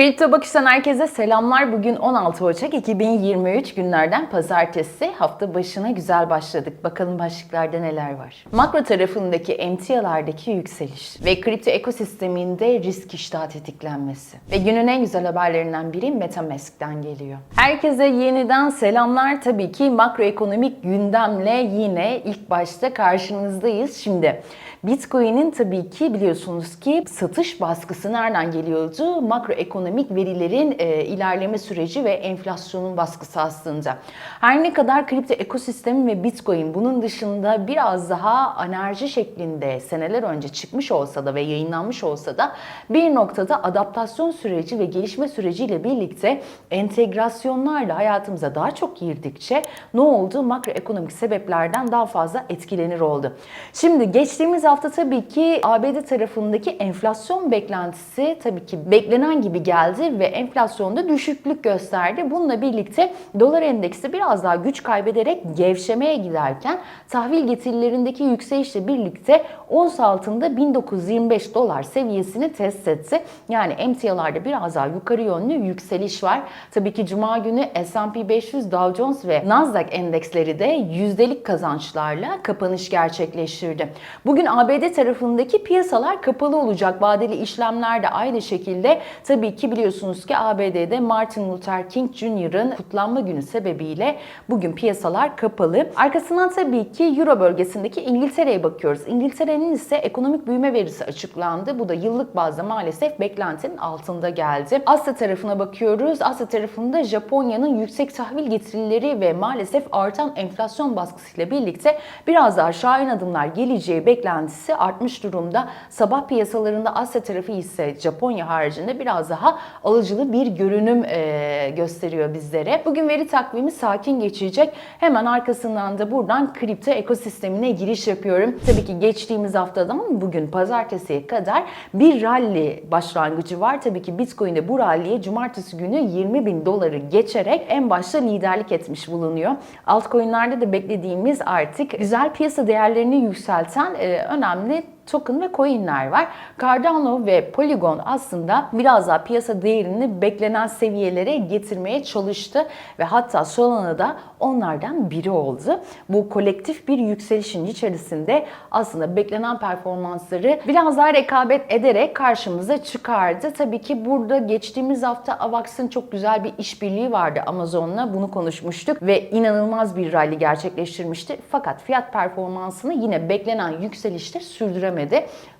Kripto Bakış'tan herkese selamlar. Bugün 16 Ocak 2023 günlerden pazartesi. Hafta başına güzel başladık. Bakalım başlıklarda neler var. Makro tarafındaki emtialardaki yükseliş ve kripto ekosisteminde risk iştah tetiklenmesi. Ve günün en güzel haberlerinden biri Metamask'ten geliyor. Herkese yeniden selamlar. Tabii ki makroekonomik gündemle yine ilk başta karşınızdayız. Şimdi Bitcoin'in tabii ki biliyorsunuz ki satış baskısı nereden geliyordu? Makroekonomik verilerin e, ilerleme süreci ve enflasyonun baskısı aslında. Her ne kadar kripto ekosistemi ve Bitcoin bunun dışında biraz daha enerji şeklinde seneler önce çıkmış olsa da ve yayınlanmış olsa da bir noktada adaptasyon süreci ve gelişme süreciyle birlikte entegrasyonlarla hayatımıza daha çok girdikçe ne oldu? Makroekonomik sebeplerden daha fazla etkilenir oldu. Şimdi geçtiğimiz hafta tabii ki ABD tarafındaki enflasyon beklentisi tabii ki beklenen gibi geldi ve enflasyonda düşüklük gösterdi. Bununla birlikte dolar endeksi biraz daha güç kaybederek gevşemeye giderken tahvil getirilerindeki yükselişle birlikte ons altında 1925 dolar seviyesini test etti. Yani emtialarda biraz daha yukarı yönlü yükseliş var. Tabii ki cuma günü S&P 500, Dow Jones ve Nasdaq endeksleri de yüzdelik kazançlarla kapanış gerçekleştirdi. Bugün ABD tarafındaki piyasalar kapalı olacak. Vadeli işlemler de aynı şekilde tabii ki biliyorsunuz ki ABD'de Martin Luther King Jr.'ın kutlanma günü sebebiyle bugün piyasalar kapalı. Arkasından tabii ki Euro bölgesindeki İngiltere'ye bakıyoruz. İngiltere'nin ise ekonomik büyüme verisi açıklandı. Bu da yıllık bazda maalesef beklentinin altında geldi. Asya tarafına bakıyoruz. Asya tarafında Japonya'nın yüksek tahvil getirileri ve maalesef artan enflasyon baskısıyla birlikte biraz daha şahin adımlar geleceği beklentisi artmış durumda. Sabah piyasalarında Asya tarafı ise Japonya haricinde biraz daha alıcılı bir görünüm e, gösteriyor bizlere. Bugün veri takvimi sakin geçecek. Hemen arkasından da buradan kripto ekosistemine giriş yapıyorum. Tabii ki geçtiğimiz haftadan bugün pazartesiye kadar bir rally başlangıcı var. Tabii ki Bitcoin'de bu ralliye cumartesi günü 20 bin doları geçerek en başta liderlik etmiş bulunuyor. Altcoin'lerde de beklediğimiz artık güzel piyasa değerlerini yükselten e, önemli 남짓 token ve coinler var. Cardano ve Polygon aslında biraz daha piyasa değerini beklenen seviyelere getirmeye çalıştı ve hatta Solana da onlardan biri oldu. Bu kolektif bir yükselişin içerisinde aslında beklenen performansları biraz daha rekabet ederek karşımıza çıkardı. Tabii ki burada geçtiğimiz hafta Avax'ın çok güzel bir işbirliği vardı Amazon'la. Bunu konuşmuştuk ve inanılmaz bir rally gerçekleştirmişti. Fakat fiyat performansını yine beklenen yükselişte sürdüremedi.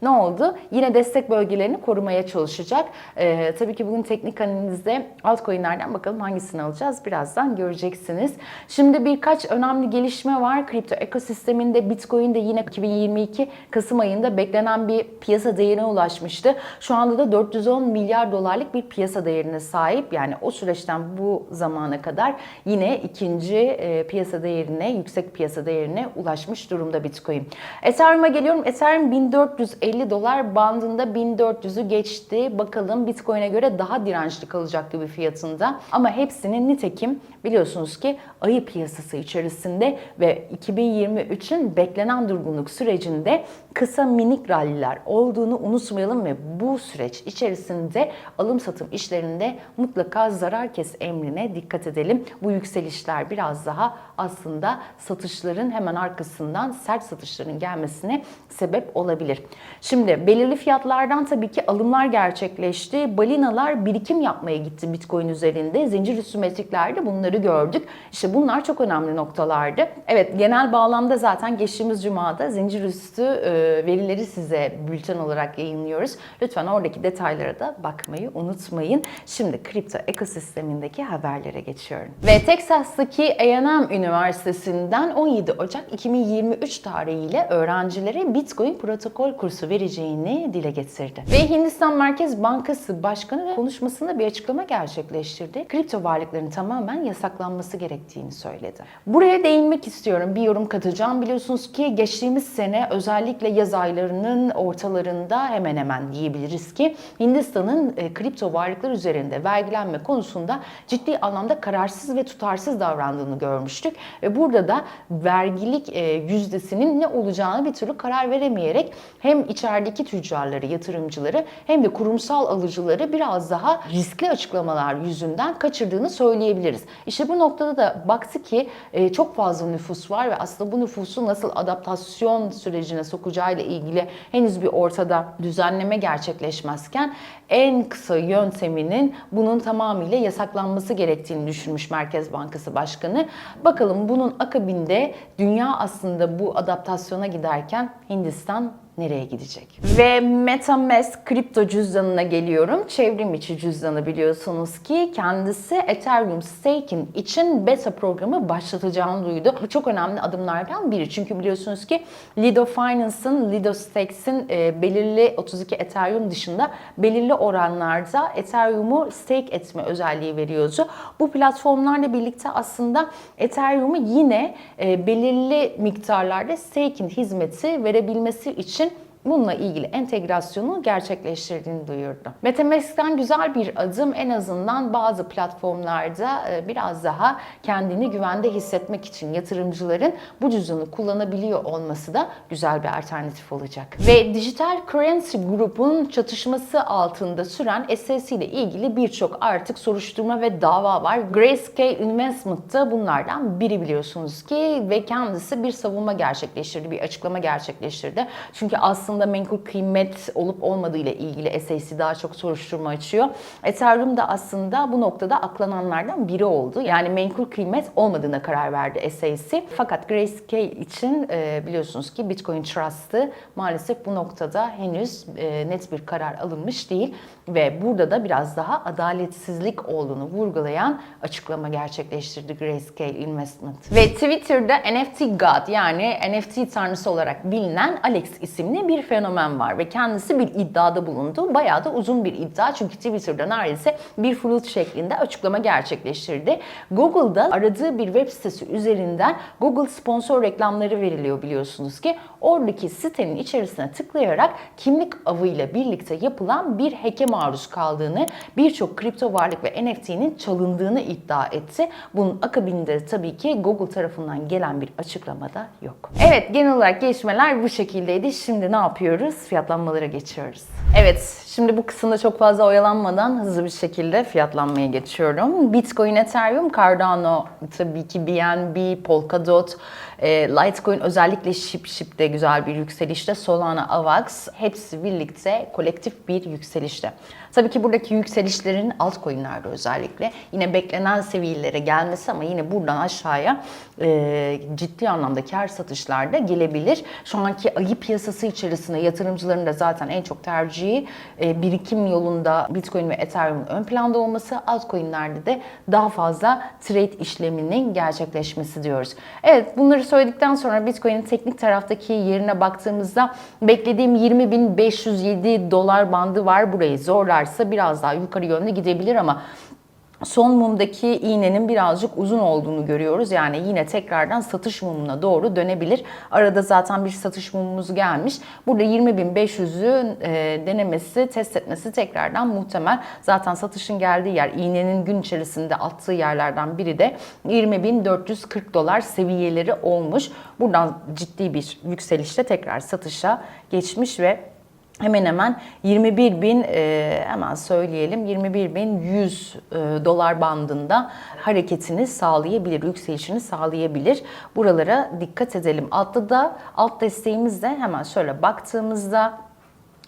Ne oldu? Yine destek bölgelerini korumaya çalışacak. Ee, tabii ki bugün teknik analizde altcoin'lerden bakalım hangisini alacağız birazdan göreceksiniz. Şimdi birkaç önemli gelişme var. Kripto ekosisteminde Bitcoin de yine 2022 Kasım ayında beklenen bir piyasa değerine ulaşmıştı. Şu anda da 410 milyar dolarlık bir piyasa değerine sahip. Yani o süreçten bu zamana kadar yine ikinci e, piyasa değerine, yüksek piyasa değerine ulaşmış durumda Bitcoin. Ethereum'a geliyorum. Ethereum 1450 dolar bandında 1400'ü geçti. Bakalım Bitcoin'e göre daha dirençli kalacak gibi fiyatında. Ama hepsinin nitekim biliyorsunuz ki ayı piyasası içerisinde ve 2023'ün beklenen durgunluk sürecinde kısa minik ralliler olduğunu unutmayalım ve bu süreç içerisinde alım satım işlerinde mutlaka zarar kes emrine dikkat edelim. Bu yükselişler biraz daha aslında satışların hemen arkasından sert satışların gelmesine sebep olabilir. Şimdi belirli fiyatlardan tabii ki alımlar gerçekleşti. Balinalar birikim yapmaya gitti Bitcoin üzerinde. Zincir üstü metriklerde bunları gördük. İşte bunlar çok önemli noktalardı. Evet genel bağlamda zaten geçtiğimiz cumada zincir üstü e, verileri size bülten olarak yayınlıyoruz. Lütfen oradaki detaylara da bakmayı unutmayın. Şimdi kripto ekosistemindeki haberlere geçiyorum. Ve Texas'taki A&M Üniversitesi'nden 17 Ocak 2023 tarihiyle öğrencilere Bitcoin protokol kursu vereceğini dile getirdi. Ve Hindistan Merkez Bankası Başkanı konuşmasında bir açıklama gerçekleştirdi. Kripto varlıkların tamamen yasaklanması gerektiğini söyledi. Buraya değinmek istiyorum. Bir yorum katacağım. Biliyorsunuz ki geçtiğimiz sene özellikle yaz aylarının ortalarında hemen hemen diyebiliriz ki Hindistan'ın e, kripto varlıklar üzerinde vergilenme konusunda ciddi anlamda kararsız ve tutarsız davrandığını görmüştük. Ve burada da vergilik e, yüzdesinin ne olacağını bir türlü karar veremeyerek hem içerideki tüccarları, yatırımcıları hem de kurumsal alıcıları biraz daha riskli açıklamalar yüzünden kaçırdığını söyleyebiliriz. İşte bu noktada da baktı ki e, çok fazla nüfus var ve aslında bu nüfusu nasıl adaptasyon sürecine sokacağıyla ilgili henüz bir ortada düzenleme gerçekleşmezken en kısa yönteminin bunun tamamıyla yasaklanması gerektiğini düşünmüş Merkez Bankası Başkanı. Bakalım bunun akabinde dünya aslında bu adaptasyona giderken Hindistan nereye gidecek? Ve MetaMask kripto cüzdanına geliyorum. Çevrim içi cüzdanı biliyorsunuz ki kendisi Ethereum staking için beta programı başlatacağını duydu. Bu çok önemli adımlardan biri. Çünkü biliyorsunuz ki Lido Finance'ın, Lido Stakes'in e, belirli 32 Ethereum dışında belirli oranlarda Ethereum'u stake etme özelliği veriyordu. Bu platformlarla birlikte aslında Ethereum'u yine e, belirli miktarlarda staking hizmeti verebilmesi için bununla ilgili entegrasyonu gerçekleştirdiğini duyurdu. MetaMask'ten güzel bir adım en azından bazı platformlarda e, biraz daha kendini güvende hissetmek için yatırımcıların bu cüzdanı kullanabiliyor olması da güzel bir alternatif olacak. Ve Digital Currency Group'un çatışması altında süren SEC ile ilgili birçok artık soruşturma ve dava var. Grayscale Investment da bunlardan biri biliyorsunuz ki ve kendisi bir savunma gerçekleştirdi, bir açıklama gerçekleştirdi. Çünkü aslında aslında menkul kıymet olup olmadığı ile ilgili SEC daha çok soruşturma açıyor. Ethereum da aslında bu noktada aklananlardan biri oldu. Yani menkul kıymet olmadığına karar verdi SEC. Fakat Grayscale için e, biliyorsunuz ki Bitcoin Trust'ı maalesef bu noktada henüz e, net bir karar alınmış değil ve burada da biraz daha adaletsizlik olduğunu vurgulayan açıklama gerçekleştirdi Grayscale Investment. Ve Twitter'da NFT God yani NFT tanrısı olarak bilinen Alex isimli bir fenomen var ve kendisi bir iddiada bulundu. Bayağı da uzun bir iddia çünkü Twitter'da neredeyse bir flut şeklinde açıklama gerçekleştirdi. Google'da aradığı bir web sitesi üzerinden Google sponsor reklamları veriliyor biliyorsunuz ki. Oradaki sitenin içerisine tıklayarak kimlik avıyla birlikte yapılan bir hack'e maruz kaldığını, birçok kripto varlık ve NFT'nin çalındığını iddia etti. Bunun akabinde tabii ki Google tarafından gelen bir açıklama da yok. Evet genel olarak gelişmeler bu şekildeydi. Şimdi ne yapıyoruz? Fiyatlanmalara geçiyoruz. Evet, şimdi bu kısımda çok fazla oyalanmadan hızlı bir şekilde fiyatlanmaya geçiyorum. Bitcoin, Ethereum, Cardano, tabii ki BNB, Polkadot, e, Litecoin özellikle Ship Ship'te güzel bir yükselişte, Solana, Avax hepsi birlikte kolektif bir yükselişte. Tabii ki buradaki yükselişlerin altcoin'lerde özellikle yine beklenen seviyelere gelmesi ama yine buradan aşağıya e, ciddi anlamda kar satışlarda gelebilir. Şu anki ayı piyasası içerisinde yatırımcıların da zaten en çok tercihi e, birikim yolunda Bitcoin ve Ethereum ön planda olması, altcoin'lerde de daha fazla trade işleminin gerçekleşmesi diyoruz. Evet bunları söyledikten sonra Bitcoin'in teknik taraftaki yerine baktığımızda beklediğim 20.507 dolar bandı var. Burayı zorlarsa biraz daha yukarı yönde gidebilir ama Son mumdaki iğnenin birazcık uzun olduğunu görüyoruz. Yani yine tekrardan satış mumuna doğru dönebilir. Arada zaten bir satış mumumuz gelmiş. Burada 20.500'ü e, denemesi, test etmesi tekrardan muhtemel. Zaten satışın geldiği yer, iğnenin gün içerisinde attığı yerlerden biri de 20.440 dolar seviyeleri olmuş. Buradan ciddi bir yükselişle tekrar satışa geçmiş ve hemen hemen 21 bin e, hemen söyleyelim 21 bin 100 e, dolar bandında hareketini sağlayabilir, yükselişini sağlayabilir. Buralara dikkat edelim. Altta da alt desteğimiz de hemen şöyle baktığımızda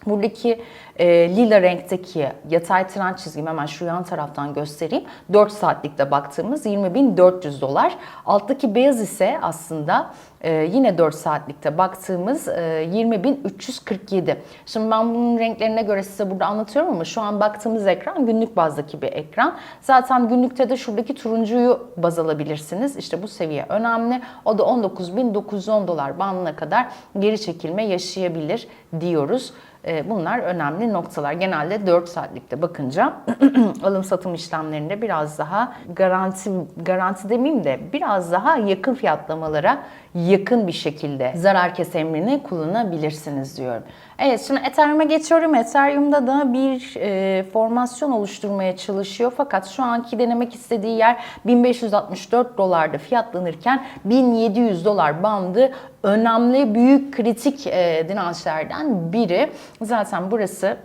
Buradaki e, lila renkteki yatay trend çizgimi hemen şu yan taraftan göstereyim. 4 saatlikte baktığımız 20.400 dolar. Alttaki beyaz ise aslında e, yine 4 saatlikte baktığımız e, 20.347. Şimdi ben bunun renklerine göre size burada anlatıyorum ama şu an baktığımız ekran günlük bazdaki bir ekran. Zaten günlükte de şuradaki turuncuyu baz alabilirsiniz. İşte bu seviye önemli. O da 19.910 dolar bandına kadar geri çekilme yaşayabilir diyoruz. E, bunlar önemli noktalar. Genelde 4 saatlikte bakınca alım satım işlemlerinde biraz daha garanti garanti demeyeyim de biraz daha yakın fiyatlamalara yakın bir şekilde zarar kes emrini kullanabilirsiniz diyorum. Evet şimdi Ethereum'a geçiyorum. Ethereum'da da bir e, formasyon oluşturmaya çalışıyor. Fakat şu anki denemek istediği yer 1564 dolarda fiyatlanırken 1700 dolar bandı önemli büyük kritik e, dirençlerden biri. Zaten burası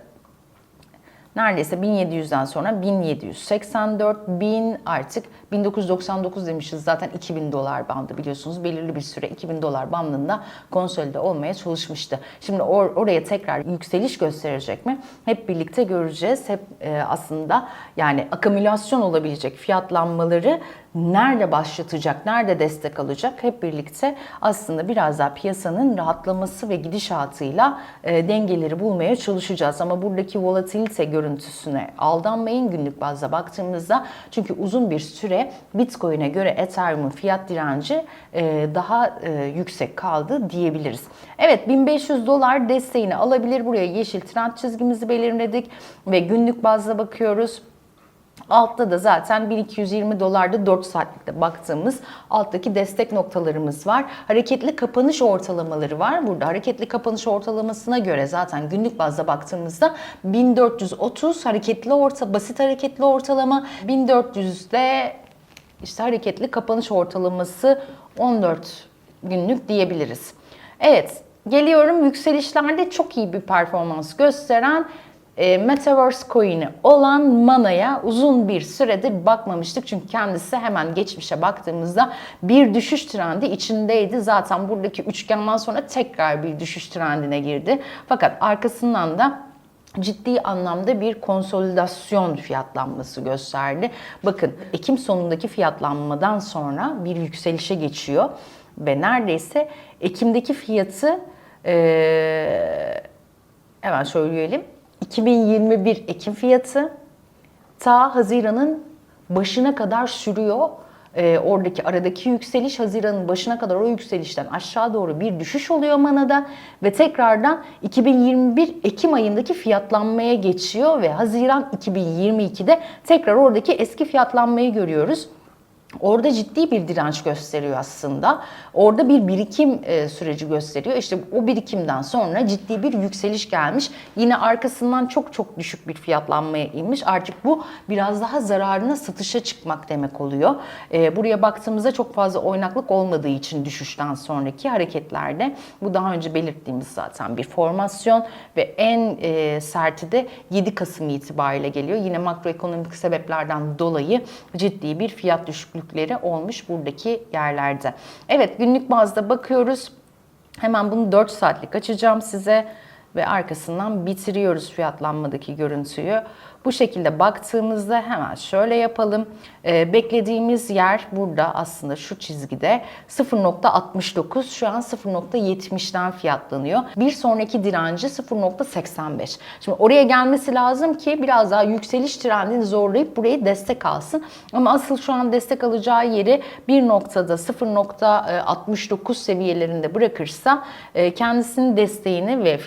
neredeyse 1700'den sonra 1784, 1000 artık 1999 demişiz zaten 2000 dolar bandı biliyorsunuz. Belirli bir süre 2000 dolar bandında konsolide olmaya çalışmıştı. Şimdi or- oraya tekrar yükseliş gösterecek mi? Hep birlikte göreceğiz. Hep e, aslında yani akümülasyon olabilecek fiyatlanmaları nerede başlatacak, nerede destek alacak hep birlikte aslında biraz daha piyasanın rahatlaması ve gidişatıyla e, dengeleri bulmaya çalışacağız. Ama buradaki volatilite görüntüsüne aldanmayın günlük bazda baktığımızda. Çünkü uzun bir süre Bitcoin'e göre Ethereum'un fiyat direnci e, daha e, yüksek kaldı diyebiliriz. Evet 1500 dolar desteğini alabilir. Buraya yeşil trend çizgimizi belirledik ve günlük bazda bakıyoruz. Altta da zaten 1220 dolarda 4 saatlikte baktığımız alttaki destek noktalarımız var. Hareketli kapanış ortalamaları var. Burada hareketli kapanış ortalamasına göre zaten günlük bazda baktığımızda 1430 hareketli orta basit hareketli ortalama 1400'de işte hareketli kapanış ortalaması 14 günlük diyebiliriz. Evet, geliyorum yükselişlerde çok iyi bir performans gösteren e, Metaverse coin'i olan Mana'ya uzun bir süredir bakmamıştık. Çünkü kendisi hemen geçmişe baktığımızda bir düşüş trendi içindeydi. Zaten buradaki üçgenden sonra tekrar bir düşüş trendine girdi. Fakat arkasından da ciddi anlamda bir konsolidasyon fiyatlanması gösterdi. Bakın Ekim sonundaki fiyatlanmadan sonra bir yükselişe geçiyor ve neredeyse Ekim'deki fiyatı eee hemen söyleyelim 2021 Ekim fiyatı ta Haziran'ın başına kadar sürüyor. Ee, oradaki aradaki yükseliş Haziran'ın başına kadar o yükselişten aşağı doğru bir düşüş oluyor manada ve tekrardan 2021 Ekim ayındaki fiyatlanmaya geçiyor ve Haziran 2022'de tekrar oradaki eski fiyatlanmayı görüyoruz. Orada ciddi bir direnç gösteriyor aslında. Orada bir birikim e, süreci gösteriyor. İşte o birikimden sonra ciddi bir yükseliş gelmiş. Yine arkasından çok çok düşük bir fiyatlanmaya inmiş. Artık bu biraz daha zararına satışa çıkmak demek oluyor. E, buraya baktığımızda çok fazla oynaklık olmadığı için düşüşten sonraki hareketlerde bu daha önce belirttiğimiz zaten bir formasyon ve en e, serti de 7 Kasım itibariyle geliyor. Yine makroekonomik sebeplerden dolayı ciddi bir fiyat düşüklüğü düşüklükleri olmuş buradaki yerlerde. Evet günlük bazda bakıyoruz. Hemen bunu 4 saatlik açacağım size ve arkasından bitiriyoruz fiyatlanmadaki görüntüyü. Bu şekilde baktığımızda hemen şöyle yapalım. Ee, beklediğimiz yer burada aslında şu çizgide 0.69 şu an 0.70'den fiyatlanıyor. Bir sonraki direnci 0.85. Şimdi oraya gelmesi lazım ki biraz daha yükseliş trendini zorlayıp burayı destek alsın. Ama asıl şu an destek alacağı yeri bir noktada 0.69 seviyelerinde bırakırsa e, kendisinin desteğini ve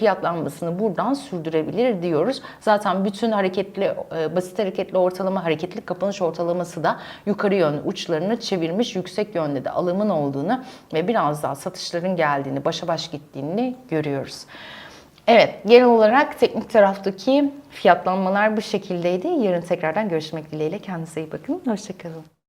fiyatlanmasını buradan sürdürebilir diyoruz. Zaten bütün hareketli e, basit hareketli ortalama hareketli kapanış ortalaması da yukarı yönlü uçlarını çevirmiş yüksek yönde de alımın olduğunu ve biraz daha satışların geldiğini, başa baş gittiğini görüyoruz. Evet, genel olarak teknik taraftaki fiyatlanmalar bu şekildeydi. Yarın tekrardan görüşmek dileğiyle. Kendinize iyi bakın. Hoşçakalın.